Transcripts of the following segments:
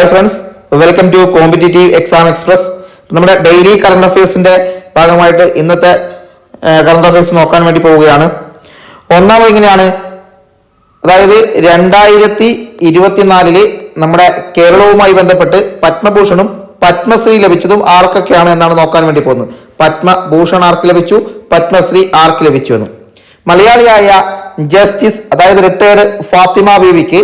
Hi friends welcome to competitive exam express നമ്മുടെ daily current അഫയേഴ്സിന്റെ ഭാഗമായിട്ട് ഇന്നത്തെ കറണ്ട് അഫയേഴ്സ് നോക്കാൻ വേണ്ടി പോവുകയാണ്. ഒന്നാമത് ഇങ്ങനെയാണ്. അതായത് രണ്ടായിരത്തി ഇരുപത്തിനാലിൽ നമ്മുടെ കേരളവുമായി ബന്ധപ്പെട്ട് പത്മഭൂഷണും പത്മശ്രീ ലഭിച്ചതും ആർക്കൊക്കെയാണ് എന്നാണ് നോക്കാൻ വേണ്ടി പോകുന്നത്. പത്മഭൂഷൺ ആർക്ക് ലഭിച്ചു? പത്മശ്രീ ആർക്ക് ലഭിച്ചു എന്ന്. മലയാളിയായ ജസ്റ്റിസ് അതായത് റിട്ടയർഡ് ഫാത്തിമ ബീവിക്ക്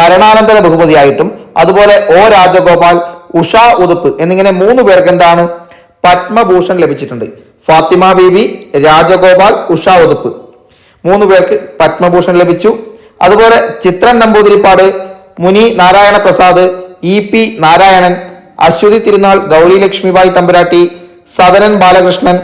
മരണാനന്തര ബഹുമതിയായിട്ടും അതുപോലെ ഒ രാജഗോപാൽ ഉഷ ഉതുപ്പ് എന്നിങ്ങനെ മൂന്ന് പേർക്ക് എന്താണ് പത്മഭൂഷൺ ലഭിച്ചിട്ടുണ്ട്. ഫാത്തിമ ബീവി രാജഗോപാൽ ഉഷ ഉതുപ്പ്. മൂന്ന് പേർക്ക് പത്മഭൂഷൺ ലഭിച്ചു. അതുപോലെ ചിത്രൻ നമ്പൂതിരിപ്പാട് മുനി നാരായണ പ്രസാദ് ഇ പി നാരായണൻ അശ്വതി തിരുനാൾ ഗൗരി ലക്ഷ്മിബായി തമ്പുരാട്ടി സദനൻ ബാലകൃഷ്ണൻ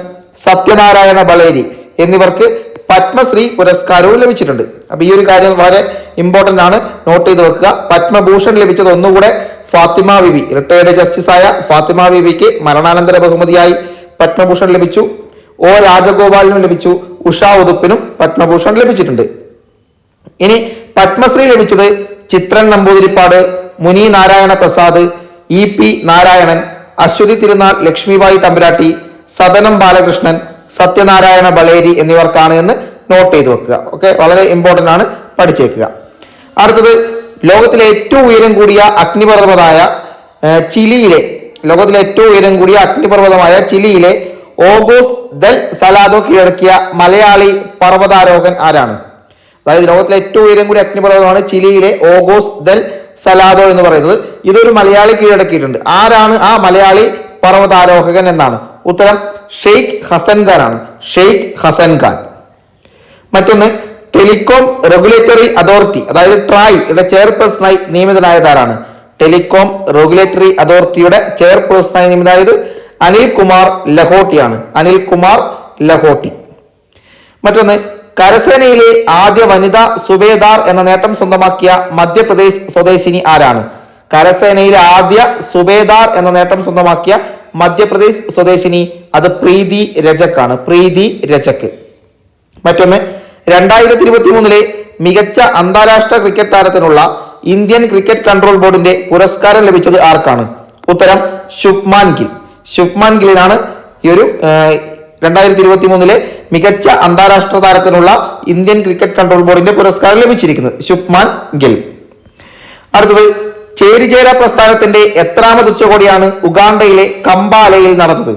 സത്യനാരായണ ബളേരി എന്നിവർക്ക് പത്മശ്രീ പുരസ്കാരവും ലഭിച്ചിട്ടുണ്ട്. അപ്പൊ ഈ ഒരു കാര്യം വളരെ ഇമ്പോർട്ടന്റ് ആണ്. നോട്ട് ചെയ്ത് വെക്കുക. പത്മഭൂഷൺ ലഭിച്ചത് ഒന്നുകൂടെ ഫാത്തിമ ബിബി റിട്ടയർഡ് ആയ ഫാത്തിമ ബിബിക്ക് മരണാനന്തര ബഹുമതിയായി പത്മഭൂഷൺ ലഭിച്ചു. ഒ രാജഗോപാലിനും ലഭിച്ചു. ഉഷ ഉതുപ്പിനും പത്മഭൂഷൺ ലഭിച്ചിട്ടുണ്ട്. ഇനി പത്മശ്രീ ലഭിച്ചത് ചിത്രൻ നമ്പൂതിരിപ്പാട് മുനി നാരായണ പ്രസാദ് ഇ പി നാരായണൻ അശ്വതി തിരുനാൾ ലക്ഷ്മിബായി തമ്പുരാട്ടി സദനം ബാലകൃഷ്ണൻ സത്യനാരായണ ബളേരി എന്നിവർക്കാണ് എന്ന് നോട്ട് ചെയ്ത് വെക്കുക. ഓക്കെ വളരെ ഇമ്പോർട്ടന്റ് ആണ് പഠിച്ചേക്കുക. അടുത്തത് ലോകത്തിലെ ഏറ്റവും ഉയരം കൂടിയ അഗ്നിപർവതമായ ചിലിയിലെ ലോകത്തിലെ ഏറ്റവും ഉയരം കൂടിയ അഗ്നിപർവതമായ ചിലിയിലെ ഓഗോസ് ദൽ സലാദോ കീഴടക്കിയ മലയാളി പർവതാരോഹൻ ആരാണ്? അതായത് ലോകത്തിലെ ഏറ്റവും ഉയരം കൂടിയ അഗ്നിപർവതമാണ് ചിലിയിലെ ഓഗോസ് ദൽ സലാദോ എന്ന് പറയുന്നത്. ഇതൊരു മലയാളി കീഴടക്കിയിട്ടുണ്ട്. ആരാണ് ആ മലയാളി പർവതാരോഹകൻ എന്നാണ്. ഉത്തരം ഷെയ്ഖ് ഹസൻ ഖാൻ ആണ് ഷെയ്ഖ് ഹസൻ ഖാൻ. മറ്റൊന്ന് ടെലികോം റെഗുലേറ്ററി അതോറിറ്റി അതായത് ട്രായ് ഇവിടെ ചെയർപേഴ്സണായി നിയമിതനായതാരാണ്. ടെലികോം റെഗുലേറ്ററി അതോറിറ്റിയുടെ ചെയർപേഴ്സണായി നിയമിതനായത് അനിൽ കുമാർ ലഹോട്ടിയാണ്. അനിൽ കുമാർ ലഹോട്ടി. മറ്റൊന്ന് കരസേനയിലെ ആദ്യ വനിതാ സുബേദാർ എന്ന നേട്ടം സ്വന്തമാക്കിയ മധ്യപ്രദേശ് സ്വദേശിനി ആരാണ്? കരസേനയിലെ ആദ്യ സുബേദാർ എന്ന നേട്ടം സ്വന്തമാക്കിയ മധ്യപ്രദേശ് സ്വദേശിനി അത് പ്രീതി രജക്കാണ്. പ്രീതി രജക്ക്. മറ്റൊന്ന് രണ്ടായിരത്തി ഇരുപത്തി മൂന്നിലെ മികച്ച അന്താരാഷ്ട്ര ക്രിക്കറ്റ് താരത്തിനുള്ള ഇന്ത്യൻ ക്രിക്കറ്റ് കൺട്രോൾ ബോർഡിന്റെ പുരസ്കാരം ലഭിച്ചത് ആർക്കാണ്? ഉത്തരം ശുഭ്മാൻ ഗിൽ. ശുഭ്മാൻ ഗിലിനാണ് ഈ ഒരു രണ്ടായിരത്തി ഇരുപത്തി മൂന്നിലെ മികച്ച അന്താരാഷ്ട്ര താരത്തിനുള്ള ഇന്ത്യൻ ക്രിക്കറ്റ് കൺട്രോൾ ബോർഡിന്റെ പുരസ്കാരം ലഭിച്ചിരിക്കുന്നത്. ശുഭ്മാൻ ഗിൽ. അടുത്തത് ചേരിചേര പ്രസ്ഥാനത്തിന്റെ എത്രാമത് ഉച്ചകോടിയാണ് ഉഗാണ്ടയിലെ കമ്പാലയിൽ നടന്നത്?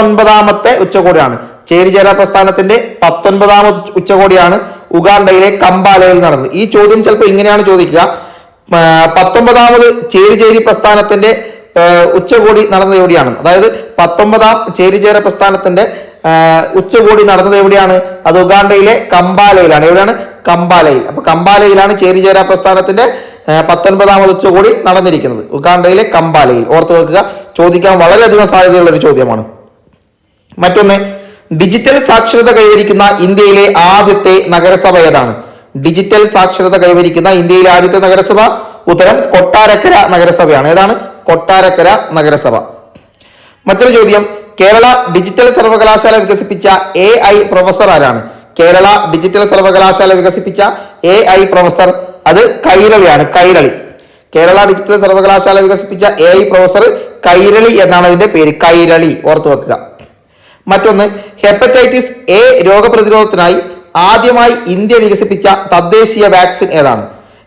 പത്തൊൻപതാമത്തെ ഉച്ചകോടിയാണ്. ചേരിചേര പ്രസ്ഥാനത്തിന്റെ പത്തൊൻപതാമത് ഉച്ച- ഉച്ചകോടിയാണ് ഉഗാണ്ടയിലെ കമ്പാലയിൽ നടന്നത്. ഈ ചോദ്യം ചിലപ്പോൾ ഇങ്ങനെയാണ് ചോദിക്കുക. പത്തൊമ്പതാമത് ചേരിചേരി പ്രസ്ഥാനത്തിന്റെ ഉച്ചകോടി നടന്നത് എവിടെയാണ്? അതായത് പത്തൊമ്പതാം ചേരിചേര പ്രസ്ഥാനത്തിന്റെ ഉച്ചകോടി നടന്നത് എവിടെയാണ്? അത് ഉഗാണ്ടയിലെ കമ്പാലയിലാണ്. എവിടെയാണ്? കമ്പാലയിൽ. അപ്പൊ കമ്പാലയിലാണ് ചേരിചേര പ്രസ്ഥാനത്തിന്റെ പത്തൊൻപതാമത് ഉച്ചകോടി നടന്നിരിക്കുന്നത്. ഉഗാണ്ടയിലെ കമ്പാലയിൽ. ഓർത്തു വെക്കുക. ചോദിക്കാൻ വളരെയധികം സാധ്യതയുള്ള ഒരു ചോദ്യമാണ്. മറ്റൊന്ന് ഡിജിറ്റൽ സാക്ഷരത കൈവരിക്കുന്ന ഇന്ത്യയിലെ ആദ്യത്തെ നഗരസഭ ഏതാണ്? ഡിജിറ്റൽ സാക്ഷരത കൈവരിക്കുന്ന ഇന്ത്യയിലെ ആദ്യത്തെ നഗരസഭ ഉത്തരം കൊട്ടാരക്കര നഗരസഭയാണ്. ഏതാണ്? കൊട്ടാരക്കര നഗരസഭ. മറ്റൊരു ചോദ്യം കേരള ഡിജിറ്റൽ സർവകലാശാല വികസിപ്പിച്ച എ ഐ പ്രൊഫസർ ആരാണ്? കേരള ഡിജിറ്റൽ സർവകലാശാല വികസിപ്പിച്ച എ ഐ പ്രൊഫസർ അത് കൈരളിയാണ് കൈരളി. കേരള ഡിജിറ്റൽ സർവകലാശാല വികസിപ്പിച്ച എ ഐ പ്രൊഫസർ കൈരളി എന്നാണ് അതിന്റെ പേര് കൈരളി. ഓർത്തു വെക്കുക. മറ്റൊന്ന് ഹെപ്പറ്റൈറ്റിസ് എ രോഗപ്രതിരോധത്തിനായി ആദ്യമായി ഇന്ത്യ വികസിപ്പിച്ച തദ്ദേശീയ വാക്സിൻ ഏതാണ്?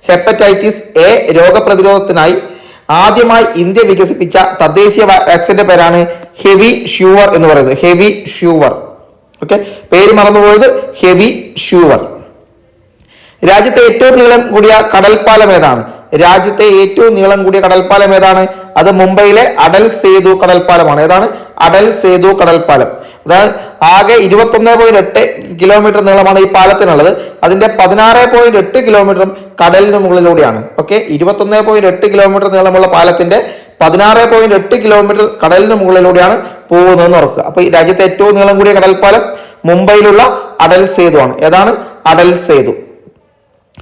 ഹെപ്പറ്റൈറ്റിസ് എ രോഗപ്രതിരോധത്തിനായി ആദ്യമായി ഇന്ത്യ വികസിപ്പിച്ച തദ്ദേശീയ വാക്സിന്റെ പേരാണ് ഹെവി ഷ്യൂവർ എന്ന് പറയുന്നത്. Heavy sure. ഓക്കെ? പേര് മറന്നുപോയത് ഹെവി ഷ്യൂവർ. രാജ്യത്തെ ഏറ്റവും നീളം കൂടിയ കടൽപ്പാലം ഏതാണ്? രാജ്യത്തെ ഏറ്റവും നീളം കൂടിയ കടൽപ്പാലം ഏതാണ്? അത് മുംബൈയിലെ അടൽ സേതു കടൽപ്പാലമാണ്. ഏതാണ്? അടൽ സേതു കടൽ പാലം അതായത് ആകെ ഇരുപത്തി ഒന്ന് പോയിന്റ് എട്ട് കിലോമീറ്റർ നീളമാണ് ഈ പാലത്തിനുള്ളത്. അതിന്റെ പതിനാറ് പോയിന്റ് എട്ട് കിലോമീറ്ററും കടലിന് മുകളിലൂടെയാണ്. ഓക്കെ ഇരുപത്തി ഒന്ന് പോയിന്റ് എട്ട് കിലോമീറ്റർ നീളമുള്ള പാലത്തിന്റെ പതിനാറ് പോയിന്റ് എട്ട് കിലോമീറ്റർ കടലിന് മുകളിലൂടെയാണ് പോകുന്നതെന്ന് ഓർക്കുക. അപ്പൊ ഈ രാജ്യത്തെ ഏറ്റവും നീളം കൂടിയ കടൽപ്പാലം മുംബൈയിലുള്ള അടൽ സേതു ആണ്. ഏതാണ്? അടൽ സേതു.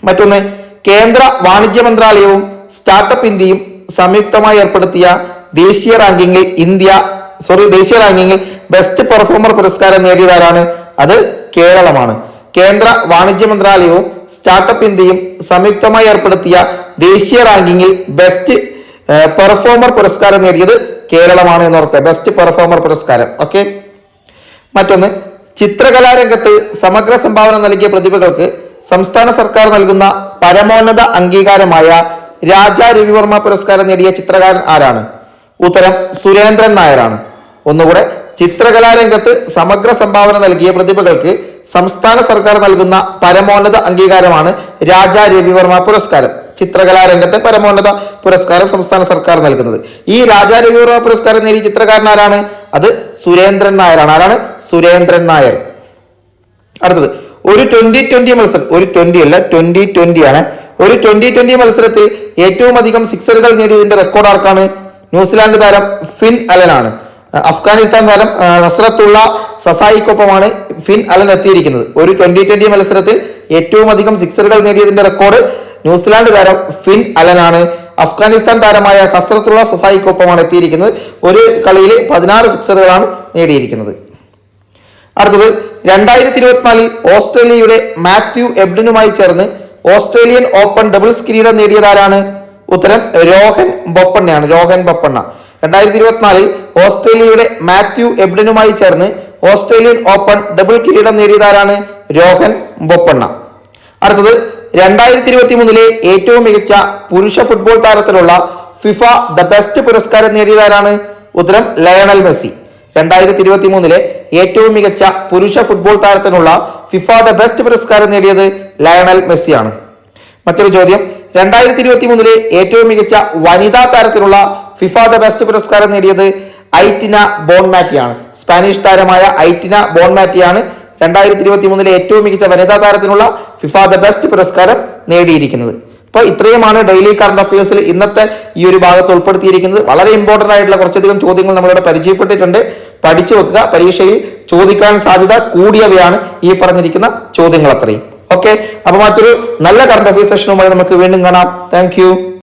മറ്റൊന്ന് കേന്ദ്ര വാണിജ്യ മന്ത്രാലയവും സ്റ്റാർട്ടപ്പ് ഇന്ത്യയും സംയുക്തമായി ഏർപ്പെടുത്തിയ ദേശീയ റാങ്കിങ്ങിൽ ഇന്ത്യ സോറി ദേശീയ റാങ്കിങ്ങിൽ ബെസ്റ്റ് പെർഫോമർ പുരസ്കാരം നേടിയതാരാണ്? അത് കേരളമാണ്. കേന്ദ്ര വാണിജ്യ മന്ത്രാലയവും സ്റ്റാർട്ടപ്പ് ഇന്ത്യയും സംയുക്തമായി ഏർപ്പെടുത്തിയ ദേശീയ റാങ്കിങ്ങിൽ ബെസ്റ്റ് പെർഫോമർ പുരസ്കാരം നേടിയത് കേരളമാണ് എന്ന് ഓർക്കുക ബെസ്റ്റ് പെർഫോമർ പുരസ്കാരം. ഓക്കെ മറ്റൊന്ന് ചിത്രകലാരംഗത്ത് സമഗ്ര സംഭാവന നൽകിയ പ്രതിഭകൾക്ക് സംസ്ഥാന സർക്കാർ നൽകുന്ന പരമോന്നത അംഗീകാരമായ രാജാ രവിവർമ്മ പുരസ്കാരം നേടിയ ചിത്രകാരൻ ആരാണ്? ഉത്തരം സുരേന്ദ്രൻ നായരാണ്. ഒന്നുകൂടെ ചിത്രകലാരംഗത്ത് സമഗ്ര സംഭാവന നൽകിയ പ്രതിഭകൾക്ക് സംസ്ഥാന സർക്കാർ നൽകുന്ന പരമോന്നത അംഗീകാരമാണ് രാജാ രവിവർമ്മ പുരസ്കാരം. ചിത്രകലാരംഗത്തെ പരമോന്നത പുരസ്കാരം സംസ്ഥാന സർക്കാർ നൽകുന്നത്. ഈ രാജാ രവിവർമ്മ പുരസ്കാരം നേടിയ ചിത്രകാരൻ ആരാണ്? അത് സുരേന്ദ്രൻ നായരാണ്. ആരാണ്? സുരേന്ദ്രൻ നായർ. അടുത്തത് ഒരു ട്വന്റി ട്വന്റി മത്സരം ഒരു ട്വന്റി അല്ല ട്വന്റി ട്വന്റി ആണ്. ഒരു ട്വന്റി ട്വന്റി മത്സരത്തിൽ ഏറ്റവും അധികം സിക്സറുകൾ നേടിയതിന്റെ റെക്കോർഡ് ആർക്കാണ്? ന്യൂസിലാൻഡ് താരം ഫിൻ അലനാണ്. അഫ്ഗാനിസ്ഥാൻ താരം നസ്രത്തുള്ള സസായിക്കൊപ്പമാണ് ഫിൻ അലൻ എത്തിയിരിക്കുന്നത് ഒരു ട്വന്റി ട്വന്റി മത്സരത്തിൽ ഏറ്റവും അധികം സിക്സറുകൾ നേടിയതിന്റെ റെക്കോർഡ് ന്യൂസിലാൻഡ് താരം ഫിൻ അലനാണ്. അഫ്ഗാനിസ്ഥാൻ താരമായ ഹസ്രത്തുള്ള സസായിക്കൊപ്പമാണ് എത്തിയിരിക്കുന്നത്. ഒരു കളിയിൽ പതിനാറ് സിക്സറുകളാണ് നേടിയിരിക്കുന്നത്. അടുത്തത് രണ്ടായിരത്തി ഇരുപത്തിനാലിൽ ഓസ്ട്രേലിയയുടെ മാത്യു എബ്ഡനുമായി ചേർന്ന് ഓസ്ട്രേലിയൻ ഓപ്പൺ ഡബിൾസ് കിരീടം നേടിയതാരാണ്? ഉത്തരം രോഹൻ ബൊപ്പണ്ണയാണ്. രോഹൻ ബൊപ്പണ്ണ. രണ്ടായിരത്തി ഇരുപത്തിനാലിൽ ഓസ്ട്രേലിയയുടെ മാത്യു എബ്ഡനുമായി ചേർന്ന് ഓസ്ട്രേലിയൻ ഓപ്പൺ ഡബിൾ കിരീടം നേടിയതാരാണ് രോഹൻ ബൊപ്പണ്ണ. അടുത്തത് രണ്ടായിരത്തി ഇരുപത്തി മൂന്നിലെ ഏറ്റവും മികച്ച പുരുഷ ഫുട്ബോൾ താരത്തിലുള്ള ഫിഫ ദ ബെസ്റ്റ് പുരസ്കാരം നേടിയതാരാണ് ഉത്തരം ലയണൽ മെസ്സി. രണ്ടായിരത്തി ഇരുപത്തി മൂന്നിലെ ഏറ്റവും മികച്ച പുരുഷ ഫുട്ബോൾ താരത്തിനുള്ള ഫിഫ ദ ബെസ്റ്റ് പുരസ്കാരം നേടിയത് ലയണൽ മെസ്സിയാണ്. മറ്റൊരു ചോദ്യം രണ്ടായിരത്തി ഇരുപത്തി മൂന്നിലെ ഏറ്റവും മികച്ച വനിതാ താരത്തിനുള്ള ഫിഫ ദ ബെസ്റ്റ് പുരസ്കാരം നേടിയത് ഐറ്റിന ബോൺമാറ്റിയാണ്. സ്പാനിഷ് താരമായ ഐറ്റിന ബോൺമാറ്റിയാണ് രണ്ടായിരത്തി ഇരുപത്തി മൂന്നിലെ ഏറ്റവും മികച്ച വനിതാ താരത്തിനുള്ള ഫിഫ ദ ബെസ്റ്റ് പുരസ്കാരം നേടിയിരിക്കുന്നത്. അപ്പോൾ ഇത്രയുമാണ് ഡെയിലി കറണ്ട് അഫയേഴ്സിൽ ഇന്നത്തെ ഈ ഒരു ഭാഗത്ത് ഉൾപ്പെടുത്തിയിരിക്കുന്നത്. വളരെ ഇമ്പോർട്ടന്റ് ആയിട്ടുള്ള കുറച്ചധികം ചോദ്യങ്ങൾ നമ്മളിവിടെ പരിചയപ്പെട്ടിട്ടുണ്ട്. പഠിച്ചു വെക്കുക പരീക്ഷയിൽ ചോദിക്കാൻ സാധ്യത കൂടിയവയാണ് ഈ പറഞ്ഞിരിക്കുന്ന ചോദ്യങ്ങൾ അത്രയും. ഓക്കെ അപ്പൊ മറ്റൊരു നല്ല കറണ്ട് അഫയേഴ്സ് സെഷനുമായി നമുക്ക് വീണ്ടും കാണാം. താങ്ക്